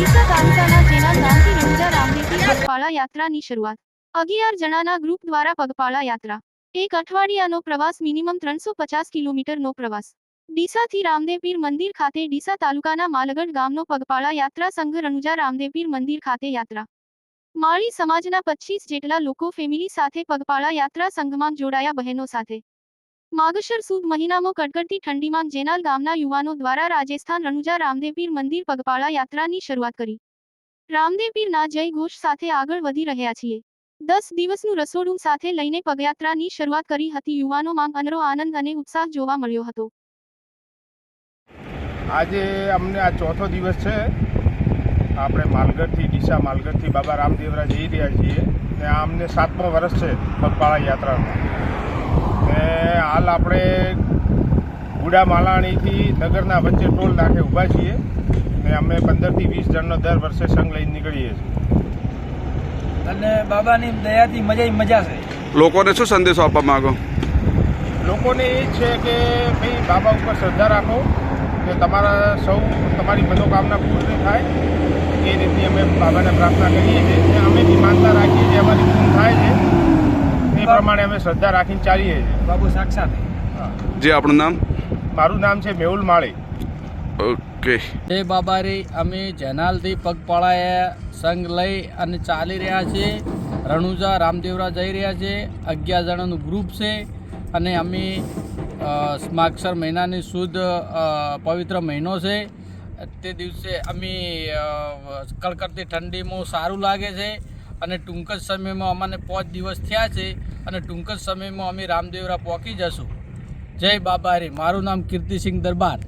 ડીસા તાલુકાના જેના નામથી યોજા રામનીતિ પગપાળા યાત્રાની શરૂઆત. અગિયાર જણાના ગ્રુપ દ્વારા પગપાળા યાત્રા. એક અઠવાડિયાનો પ્રવાસ મિનિમમ ત્રણસો પચાસ કિલોમીટરનો પ્રવાસ. ડીસાથી રામદેવપીર મંદિર ખાતે ડીસા તાલુકાના માલગઢ ગામનો પગપાળા યાત્રા સંઘ રણુજા રામદેવપીર મંદિર ખાતે યાત્રા. માળી સમાજના પચીસ જેટલા લોકો ફેમિલી સાથે પગપાળા યાત્રા સંઘમાં જોડાયા બહેનો સાથે. માગશર સુદ મહિનામાં કડકડતી ઠંડીમાં જેનાલ ગામના યુવાનો દ્વારા રાજસ્થાન રણુજા રામદેવપીર મંદિર પગપાળા યાત્રાની શરૂઆત કરી. રામદેવપીરના જય ઘોષ સાથે આગળ વધી રહ્યા છીએ. દસ દિવસનું રસોડું સાથે લઈને પગયાત્રાની શરૂઆત કરી હતી યુવાનોમાં અનરો આનંદ અને ઉત્સાહ જોવા મળ્યો હતો. આજે અમને આ ચોથો દિવસ છે. આપણે માલગઢથી, ડીસા માલગઢથી બાબા રામદેવરા જઈ રહ્યા છીએ ને આ અમને સાતમો વર્ષ છે પગપાળા યાત્રાનો. ને હાલ આપણે ગુડા માલાણીથી નગરના વચ્ચે ટોલ નાખે ઊભા છીએ ને અમે પંદરથી વીસ જણનો દર વર્ષે સંઘ લઈને નીકળીએ છીએ. અને બાબાની દયાથી મજા મજા છે. લોકોને શું સંદેશો આપવા માંગો? લોકોને એ જ છે કે ભાઈ બાબા ઉપર શ્રદ્ધા રાખો કે તમારા સૌ તમારી મનોકામના પૂર્ણ થાય. એ રીતની અમે બાબાને પ્રાર્થના કરીએ છીએ. અને અમે બી માનતા રાખીએ છીએ અમારી પ્રમાણે અમે શ્રદ્ધા રાખીને ચાલીએ છીએ. બાબુ સાક્ષાત. જે આપણું નામ? મારું નામ છે મેહુલ માળી. ઓકે. જય બાબારી અમે જેનાલથી પગપાળાએ સંઘ લઈ અને ચાલી રહ્યા છીએ. રણુજા રામદેવરા જઈ રહ્યા છે. અગિયાર જણાનું ગ્રુપ છે અને અમે માક્ષર મહિનાની શુદ્ધ પવિત્ર મહિનો છે. તે દિવસે અમે કડકડતી ઠંડીમાં સારું લાગે છે અને ટૂંક જ સમયમાં અમને પાંચ દિવસ થયા છે. અને ટૂંક જ સમયમાં અમે રામદેવરા પહોંચી જશું. જય બાબા રે મારું નામ કીર્તિસિંહ દરબાર.